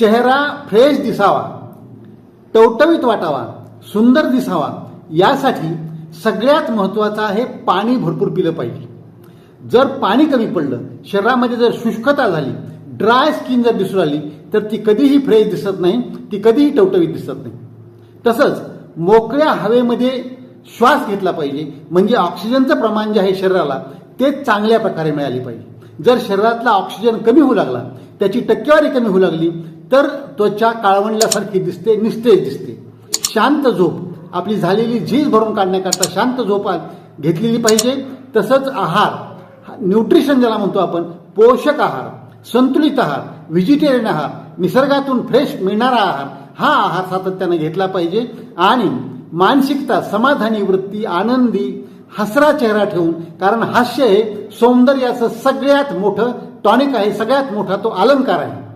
चेहरा फ्रेश दिसावा टवटवीत वाटावा सुंदर दिसावा यासाठी सगळ्यात महत्वाचं आहे पाणी भरपूर पिलं पाहिजे. जर पाणी कमी पडलं शरीरामध्ये जर शुष्कता झाली ड्राय स्किन जर दिसू आली तर ती कधीही फ्रेश दिसत नाही ती कधीही टवटवीत दिसत नाही. तसंच मोकळ्या हवेमध्ये श्वास घेतला पाहिजे म्हणजे ऑक्सिजनचं प्रमाण जे आहे शरीराला ते चांगल्या प्रकारे मिळाले पाहिजे. जर शरीरातला ऑक्सिजन कमी होऊ लागला त्याची टक्केवारी कमी होऊ लागली तर त्वचा काळवंडल्यासारखी दिसते निस्तेज दिसते. शांत झोप. आपली झालेली झीज भरून काढण्याकरता शांत झोप घेतलेली पाहिजे. तसंच आहार. हा न्यूट्रिशन ज्याला म्हणतो आपण पोषक आहार संतुलित आहार व्हेजिटेरियन आहार निसर्गातून फ्रेश मिळणारा आहार हा आहार सातत्याने घेतला पाहिजे. आणि मानसिकता समाधानी वृत्ती आनंदी हसरा चेहरा ठेवून कारण हास्य हे सौंदर्याचं सगळ्यात मोठं टॉनिक आहे सगळ्यात मोठा तो अलंकार आहे.